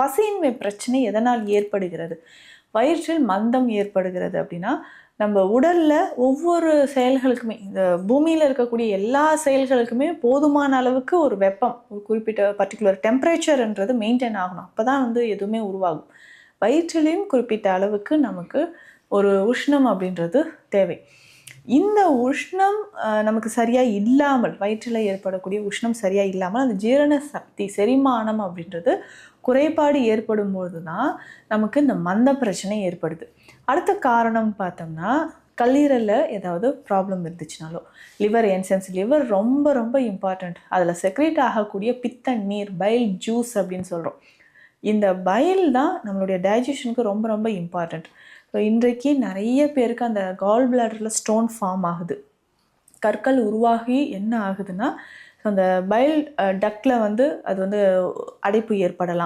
பசியின்மை பிரச்சனை எதனால் ஏற்படுகிறது? வயிற்றில் மந்தம் ஏற்படுகிறது அப்படின்னா நம்ம உடலில் ஒவ்வொரு செயல்களுக்குமே இந்த பூமியில் இருக்கக்கூடிய எல்லா செயல்களுக்குமே போதுமான அளவுக்கு ஒரு வெப்பம் ஒரு குறிப்பிட்ட பர்டிகுலர் டெம்பரேச்சர்ன்றது மெயின்டைன் ஆகணும். அப்போ தான் வந்து எதுவுமே உருவாகும். வயிற்றிலையும் குறிப்பிட்ட அளவுக்கு நமக்கு ஒரு உஷ்ணம் அப்படின்றது தேவை. இந்த உஷ்ணம் நமக்கு சரியாக இல்லாமல் வயிற்றில் ஏற்படக்கூடிய உஷ்ணம் சரியாக இல்லாமல் அந்த ஜீரண சக்தி செரிமானம் அப்படின்றது குறைபாடு ஏற்படும் போது தான் நமக்கு இந்த மந்த பிரச்சனை ஏற்படுது. அடுத்த காரணம் பார்த்தோம்னா கல்லீரலில் ஏதாவது ப்ராப்ளம் இருந்துச்சுனாலோ லிவர் என்சென்ஸ் லிவர் ரொம்ப ரொம்ப இம்பார்ட்டண்ட் அதில் செக்ரேட் ஆகக்கூடிய பித்த நீர் பைல் ஜூஸ் அப்படின்னு சொல்கிறோம் இந்த பயல் தான் நம்மளுடைய டைஜஷனுக்கு ரொம்ப ரொம்ப இம்பார்ட்டண்ட் ஸோ இன்றைக்கு நிறைய பேருக்கு அந்த கால் பிளாடரில் ஸ்டோன் ஃபார்ம் ஆகுது. கற்கள் உருவாகி என்ன ஆகுதுன்னா ஸோ அந்த பயல் டக்டில் வந்து அது வந்து அடைப்பு ஏற்படலாம்.